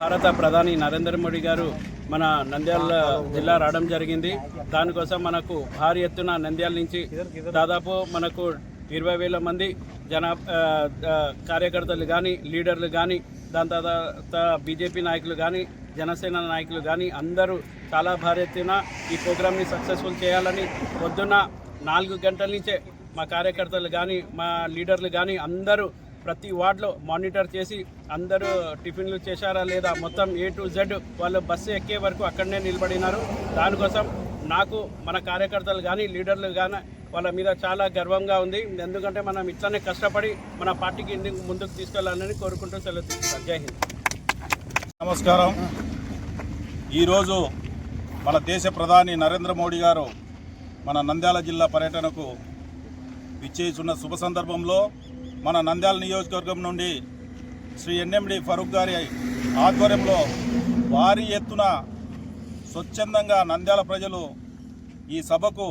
భారత ప్రధాని నరేంద్ర మోడీ గారు మన నంద్యాల జిల్లా రావడం జరిగింది. దానికోసం మనకు భారీ ఎత్తున నంద్యాల నుంచి దాదాపు మనకు ఇరవై వేల మంది జనా కార్యకర్తలు కానీ లీడర్లు కానీ దాని తర్వాత బీజేపీ నాయకులు కానీ జనసేన నాయకులు కానీ అందరూ చాలా భారీ ఎత్తున ఈ ప్రోగ్రామ్ని సక్సెస్ఫుల్ చేయాలని పొద్దున్న నాలుగు గంటల నుంచే మా కార్యకర్తలు కానీ మా లీడర్లు కానీ అందరూ ప్రతి వార్డులో మానిటర్ చేసి అందరూ టిఫిన్లు చేశారా లేదా మొత్తం ఏ టు జెడ్ వాళ్ళు బస్సు ఎక్కే వరకు అక్కడనే నిలబడినారు. దానికోసం నాకు మన కార్యకర్తలు కానీ లీడర్లు కానీ వాళ్ళ మీద చాలా గర్వంగా ఉంది. ఎందుకంటే మనం ఇట్లానే కష్టపడి మన పార్టీకి ఇందుకు ముందుకు తీసుకెళ్ళాలని కోరుకుంటూ సెలవు జై హింద్. నమస్కారం. ఈరోజు మన దేశ ప్రధాని నరేంద్ర మోడీ గారు మన నంద్యాల జిల్లా పర్యటనకు విచ్చేస్తున్న శుభ సందర్భంలో మన నంద్యాల నియోజకవర్గం నుండి శ్రీ ఎన్ఎండి ఫరూక్ గారి ఆధ్వర్యంలో భారీ ఎత్తున స్వచ్ఛందంగా నంద్యాల ప్రజలు ఈ సభకు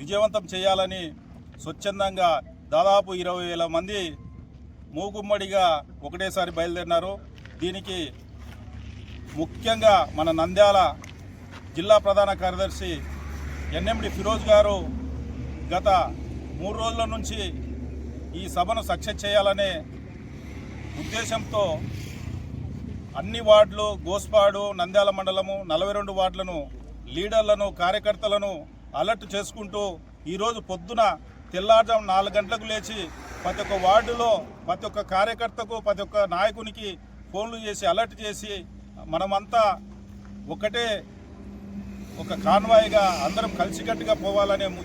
విజయవంతం చేయాలని స్వచ్ఛందంగా దాదాపు ఇరవై వేల మంది మూగుమ్మడిగా ఒకటేసారి బయలుదేరినారు. దీనికి ముఖ్యంగా మన నంద్యాల జిల్లా ప్రధాన కార్యదర్శి ఎన్ఎండి ఫిరోజ్ గారు గత మూడు రోజుల నుంచి ఈ సభను సక్సెస్ చేయాలనే ఉద్దేశంతో అన్ని వార్డులు గోస్పాడు నంద్యాల మండలము నలభై రెండు వార్డులను లీడర్లను కార్యకర్తలను అలర్ట్ చేసుకుంటూ ఈరోజు పొద్దున తెల్లారుజాము నాలుగు గంటలకు లేచి ప్రతి ఒక్క వార్డులో ప్రతి ఒక్క కార్యకర్తకు ప్రతి ఒక్క నాయకునికి ఫోన్లు చేసి అలర్ట్ చేసి మనమంతా ఒకటే ఒక కాన్వాయ్గా అందరం కలిసికట్టుగా పోవాలనే ము-